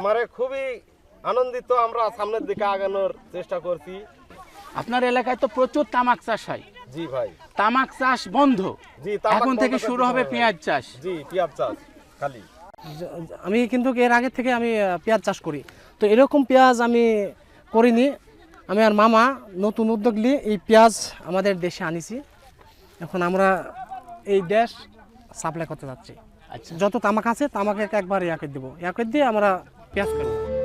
আমারে খুবই আনন্দিত আমরা সামনের দিকে আগানোর চেষ্টা করছি। আপনার এলাকায় তো প্রচুর তামাক চাষ হয়। জি ভাই। তামাক চাষ বন্ধ। জি এখন থেকে শুরু হবে পেঁয়াজ চাষ। জি পেঁয়াজ চাষ খালি। আমি কিন্তু এর আগে থেকে আমি পেঁয়াজ চাষ করি। তো এরকম পেঁয়াজ আমি করিনি। আমি আর মামা নতুন উদ্যোগ নিয়ে এই পেঁয়াজ আমাদের দেশে আনিছি। এখন আমরা এই দেশ সাপ্লাই করতে যাচ্ছি। আচ্ছা। যত তামাক আছে তামাকে একবার ইয়াকে দেবো। ইয়াকে দিয়ে আমরা 别死了。